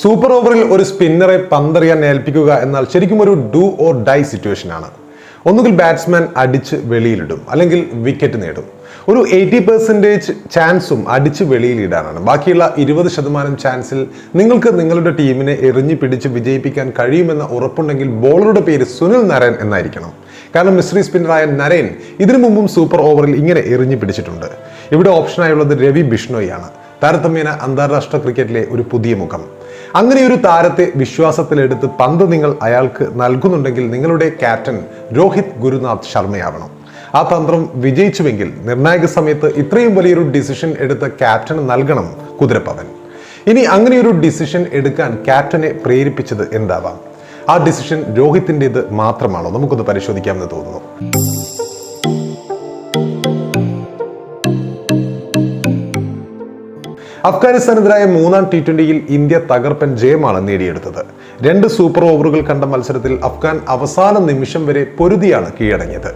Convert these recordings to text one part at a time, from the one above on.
Super ഓവറിൽ ഒരു സ്പിന്നറെ പന്തറിയാൻ ഏൽപ്പിക്കുക എന്നാൽ ശരിക്കും ഒരു ഡു ഓർ ഡൈ സിറ്റുവേഷൻ ആണ്. ഒന്നുകിൽ ബാറ്റ്സ്മാൻ അടിച്ച് വെളിയിലിടും അല്ലെങ്കിൽ വിക്കറ്റ് നേടും. ഒരു എയ്റ്റി പെർസെന്റേജ് ചാൻസും അടിച്ച് വെളിയിലിടാനാണ്. ബാക്കിയുള്ള ഇരുപത് ശതമാനം ചാൻസിൽ നിങ്ങൾക്ക് നിങ്ങളുടെ ടീമിനെ എറിഞ്ഞു പിടിച്ച് വിജയിപ്പിക്കാൻ കഴിയുമെന്ന ഉറപ്പുണ്ടെങ്കിൽ ബോളറുടെ പേര് സുനിൽ നരൻ എന്നായിരിക്കണം. കാരണം മിസ്റ്ററി സ്പിന്നറായ നരേൻ ഇതിനു മുമ്പും സൂപ്പർ ഓവറിൽ ഇങ്ങനെ എറിഞ്ഞു പിടിച്ചിട്ടുണ്ട്. ഇവിടെ ഓപ്ഷനായുള്ളത് രവി ബിഷ്ണോയാണ് താരതമ്യേന അന്താരാഷ്ട്ര ക്രിക്കറ്റിലെ ഒരു പുതിയ മുഖം. അങ്ങനെ ഒരു താരത്തെ വിശ്വാസത്തിലെടുത്ത് പന്ത് നിങ്ങൾ അയാൾക്ക് നൽകുന്നുണ്ടെങ്കിൽ നിങ്ങളുടെ ക്യാപ്റ്റൻ രോഹിത് ഗുരുനാഥ് ശർമ്മയാവണം. ആ തന്ത്രം വിജയിച്ചുവെങ്കിൽ നിർണായക സമയത്ത് ഇത്രയും വലിയൊരു ഡിസിഷൻ എടുത്ത ക്യാപ്റ്റന് നൽകണം കുതിരപ്പവൻ. ഇനി അങ്ങനെയൊരു ഡിസിഷൻ എടുക്കാൻ ക്യാപ്റ്റനെ പ്രേരിപ്പിച്ചത് എന്താവാം? ആ ഡിസിഷൻ രോഹിത്തിന്റെത് മാത്രമാണോ? നമുക്കൊന്ന് പരിശോധിക്കാമെന്ന് തോന്നുന്നു. അഫ്ഗാനിസ്ഥാനെതിരായ മൂന്നാം ടി ട്വന്റിയിൽ ഇന്ത്യ തകർപ്പൻ ജയമാണ് നേടിയെടുത്തത്. രണ്ട് സൂപ്പർ ഓവറുകൾ കണ്ട മത്സരത്തിൽ അഫ്ഗാൻ അവസാന നിമിഷം വരെ പൊരുതിയാണ് കീഴടങ്ങിയത്.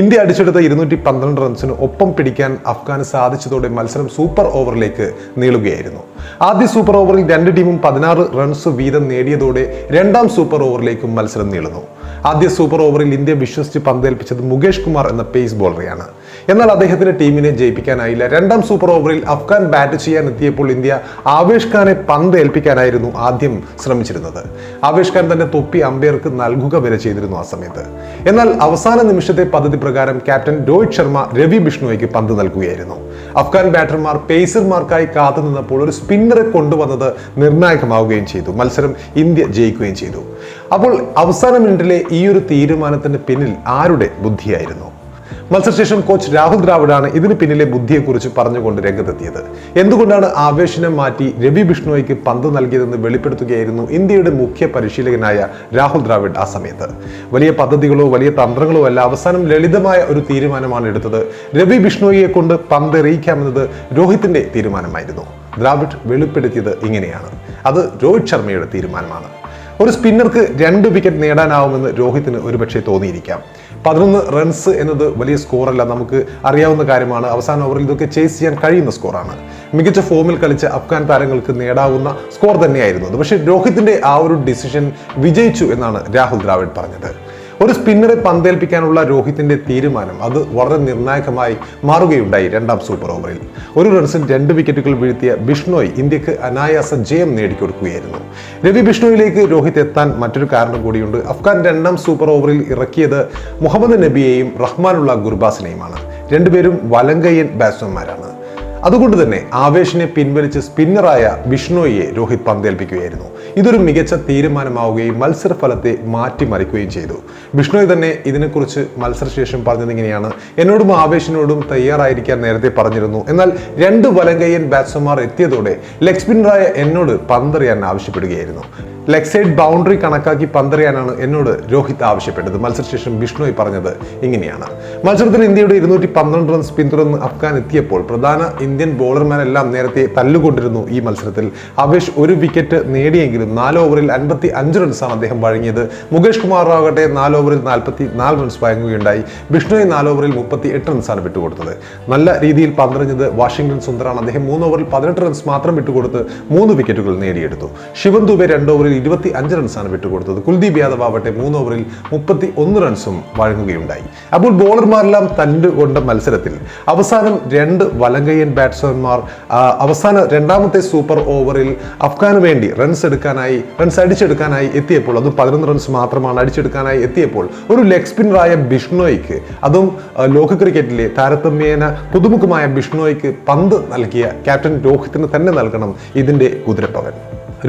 ഇന്ത്യ അടിച്ചെടുത്ത ഇരുന്നൂറ്റി പന്ത്രണ്ട് റൺസിന് ഒപ്പം പിടിക്കാൻ അഫ്ഗാന് സാധിച്ചതോടെ മത്സരം സൂപ്പർ ഓവറിലേക്ക് നീളുകയായിരുന്നു. ആദ്യ സൂപ്പർ ഓവറിൽ രണ്ട് ടീമും പതിനാറ് റൺസ് വീതം നേടിയതോടെ രണ്ടാം സൂപ്പർ ഓവറിലേക്കും മത്സരം നീളുന്നു. ആദ്യ സൂപ്പർ ഓവറിൽ ഇന്ത്യ വിശ്വസിച്ച് പന്തേൽപ്പിച്ചത് മുകേഷ് കുമാർ എന്ന പേസ് ബോളറെയാണ് എന്നാൽ അദ്ദേഹത്തിന്റെ ടീമിനെ ജയിപ്പിക്കാനായില്ല. രണ്ടാം സൂപ്പർ ഓവറിൽ അഫ്ഗാൻ ബാറ്റ് ചെയ്യാൻ എത്തിയപ്പോൾ ഇന്ത്യ ആവേഷ് ഖാനെ പന്ത് ഏൽപ്പിക്കാനായിരുന്നു ആദ്യം ശ്രമിച്ചിരുന്നത്. ആവേഷ് ഖാൻ തന്റെ തൊപ്പി അമ്പയർക്ക് നൽകുക വരെ ചെയ്തിരുന്നു ആ സമയത്ത്. എന്നാൽ അവസാന നിമിഷത്തെ പദ്ധതി പ്രകാരം ക്യാപ്റ്റൻ രോഹിത് ശർമ്മ രവി ബിഷ്ണുവയ്ക്ക് പന്ത് നൽകുകയായിരുന്നു. അഫ്ഗാൻ ബാറ്റർമാർ പേസർമാർക്കായി കാത്തുനിന്നപ്പോൾ ഒരു സ്പിന്നറെ കൊണ്ടുവന്നത് നിർണായകമാവുകയും ചെയ്തു. മത്സരം ഇന്ത്യ ജയിക്കുകയും ചെയ്തു. അപ്പോൾ അവസാന മിനിറ്റിലെ ഈ ഒരു തീരുമാനത്തിന് പിന്നിൽ ആരുടെ ബുദ്ധിയായിരുന്നു? മത്സരശേഷം കോച്ച് രാഹുൽ ദ്രാവിഡാണ് ഇതിന് പിന്നിലെ ബുദ്ധിയെക്കുറിച്ച് പറഞ്ഞുകൊണ്ട് രംഗത്തെത്തിയത്. എന്തുകൊണ്ടാണ് ആവേശനം മാറ്റി രവി ബിഷ്ണോയ്ക്ക് പന്ത് നൽകിയതെന്ന് വെളിപ്പെടുത്തുകയായിരുന്നു ഇന്ത്യയുടെ മുഖ്യ പരിശീലകനായ രാഹുൽ ദ്രാവിഡ് ആ സമയത്ത്? വലിയ പദ്ധതികളോ വലിയ തന്ത്രങ്ങളോ അല്ല അവസാനം ലളിതമായ ഒരു തീരുമാനമാണ് എടുത്തത്. രവി ബിഷ്ണോയിയെ കൊണ്ട് പന്ത് എറിയിക്കാമെന്നത് രോഹിത്തിന്റെ തീരുമാനമായിരുന്നു. ദ്രാവിഡ് വെളിപ്പെടുത്തിയത് ഇങ്ങനെയാണ്. അത് രോഹിത് ശർമ്മയുടെ തീരുമാനമാണ്. ഒരു സ്പിന്നർക്ക് രണ്ട് വിക്കറ്റ് നേടാനാവുമെന്ന് രോഹിത്തിന് ഒരുപക്ഷെ തോന്നിയിരിക്കാം. പതിനൊന്ന് റൺസ് എന്നത് വലിയ സ്കോറല്ല നമുക്ക് അറിയാവുന്ന കാര്യമാണ്. അവസാന ഓവറിൽ ഇതൊക്കെ ചേസ് ചെയ്യാൻ കഴിയുന്ന സ്കോറാണ് മികച്ച ഫോമിൽ കളിച്ച അഫ്ഗാൻ താരങ്ങൾക്ക് നേടാവുന്ന സ്കോർ തന്നെയായിരുന്നു അത്. പക്ഷേ രോഹിത്തിന്റെ ആ ഒരു ഡിസിഷൻ വിജയിച്ചു എന്നാണ് രാഹുൽ ദ്രാവിഡ് പറഞ്ഞത്. ഒരു സ്പിന്നറെ പന്തേൽപ്പിക്കാനുള്ള രോഹിത്തിന്റെ തീരുമാനം അത് വളരെ നിർണായകമായി മാറുകയുണ്ടായി രണ്ടാം സൂപ്പർ ഓവറിൽ. ഒരു റൺസിൽ രണ്ട് വിക്കറ്റുകൾ വീഴ്ത്തിയ ബിഷ്ണോയ് ഇന്ത്യയ്ക്ക് അനായാസ ജയം നേടിക്കൊടുക്കുകയായിരുന്നു. രവി ബിഷ്ണോയിലേക്ക് രോഹിത് എത്താൻ മറ്റൊരു കാരണം കൂടിയുണ്ട്. അഫ്ഗാൻ രണ്ടാം സൂപ്പർ ഓവറിൽ ഇറക്കിയത് മുഹമ്മദ് നബിയെയും റഹ്മാനുള്ള ഗുർബാസിനെയുമാണ്. രണ്ടുപേരും വലങ്കയ്യൻ ബാറ്റ്സ്മാൻമാരാണ്. അതുകൊണ്ട് തന്നെ ആവേശിനെ പിൻവലിച്ച് സ്പിന്നറായ ബിഷ്ണോയെ രോഹിത് പന്തേൽപ്പിക്കുകയായിരുന്നു. ഇതൊരു മികച്ച തീരുമാനമാവുകയും മത്സരഫലത്തെ മാറ്റിമറിക്കുകയും ചെയ്തു. ബിഷ്ണോയ് തന്നെ ഇതിനെക്കുറിച്ച് മത്സരശേഷം പറഞ്ഞത് ഇങ്ങനെയാണ്. എന്നോടും ആവേശിനോടും തയ്യാറായിരിക്കാൻ നേരത്തെ പറഞ്ഞിരുന്നു. എന്നാൽ രണ്ട് വലങ്കയ്യൻ ബാറ്റ്സ്മാർ എത്തിയതോടെ ലെഗ് സ്പിന്നറായ എന്നോട് പന്തറിയാൻ ആവശ്യപ്പെടുകയായിരുന്നു. ലെഗ് സൈഡ് ബൗണ്ടറി കണക്കാക്കി പന്തറിയാനാണ് എന്നോട് രോഹിത് ആവശ്യപ്പെട്ടത്. മത്സരശേഷം ബിഷ്ണോയ് പറഞ്ഞത് ഇങ്ങനെയാണ്. മത്സരത്തിൽ ഇന്ത്യയുടെ ഇരുന്നൂറ്റി പന്ത്രണ്ട് റൺസ് പിന്തുടർന്ന് അഫ്ഗാൻ എത്തിയപ്പോൾ പ്രധാന ഇന്ത്യൻ ബോളർമാരെല്ലാം നേരത്തെ തല്ലുകൊണ്ടിരുന്നു ഈ മത്സരത്തിൽ. അവേഷ് ഒരു വിക്കറ്റ് നേടിയെങ്കിലും നാല് ഓവറിൽ അൻപത്തി അഞ്ച് റൺസാണ് അദ്ദേഹം വഴങ്ങിയത്. മുകേഷ് കുമാർ ആകട്ടെ നാല് ഓവറിൽ നാൽപ്പത്തി നാല് റൺസ് വഴങ്ങുകയുണ്ടായി. ബിഷ്ണോയ് നാല് ഓവറിൽ മുപ്പത്തി എട്ട് റൺസാണ് വിട്ടുകൊടുത്തത്. നല്ല രീതിയിൽ പന്തെറിഞ്ഞത് വാഷിംഗ്ടൺ സുന്ദറാണ്. അദ്ദേഹം മൂന്ന് ഓവറിൽ പതിനെട്ട് റൺസ് മാത്രം വിട്ടുകൊടുത്ത് മൂന്ന് വിക്കറ്റുകൾ നേടിയെടുത്തു. ശിവൻ ദുബെ രണ്ട് ഓവറിൽ ഇരുപത്തി അഞ്ച് റൺസാണ് വിട്ടുകൊടുത്തത്. കുൽദീപ് യാദവ് ആവട്ടെ മൂന്ന് ഓവറിൽ മുപ്പത്തി ഒന്ന് റൺസും വഴങ്ങുകയുണ്ടായി. അപ്പോൾ ബോളർമാരെല്ലാം തല്ലുകൊണ്ട മത്സരത്തിൽ അവസാനം രണ്ട് വലങ്കയ്യൻ ബാറ്റ്സ്മാൻമാർ അവസാന രണ്ടാമത്തെ സൂപ്പർ ഓവറിൽ അഫ്ഗാന് വേണ്ടി റൺസ് എടുക്കാനായി റൺസ് അടിച്ചെടുക്കാനായി എത്തിയപ്പോൾ അതും പതിനൊന്ന് റൺസ് മാത്രമാണ് അടിച്ചെടുക്കാനായി എത്തിയപ്പോൾ ഒരു ലെഗ് സ്പിന്നറായ ബിഷ്ണോയ്ക്ക് അതും ലോക ക്രിക്കറ്റിലെ താരതമ്യേന പുതുമുഖമായ ബിഷ്ണോയ്ക്ക് പന്ത് നൽകിയ ക്യാപ്റ്റൻ രോഹിത്തിന് തന്നെ നൽകണം ഇതിന്റെ കുതിരപ്പവൻ.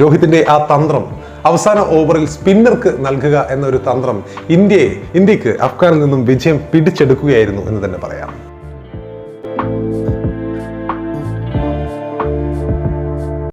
രോഹിത്തിന്റെ ആ തന്ത്രം അവസാന ഓവറിൽ സ്പിന്നർക്ക് നൽകുക എന്നൊരു തന്ത്രം ഇന്ത്യയെ ഇന്ത്യയ്ക്ക് അഫ്ഗാനിൽ നിന്നും വിജയം പിടിച്ചെടുക്കുകയായിരുന്നു എന്ന് തന്നെ പറയാം.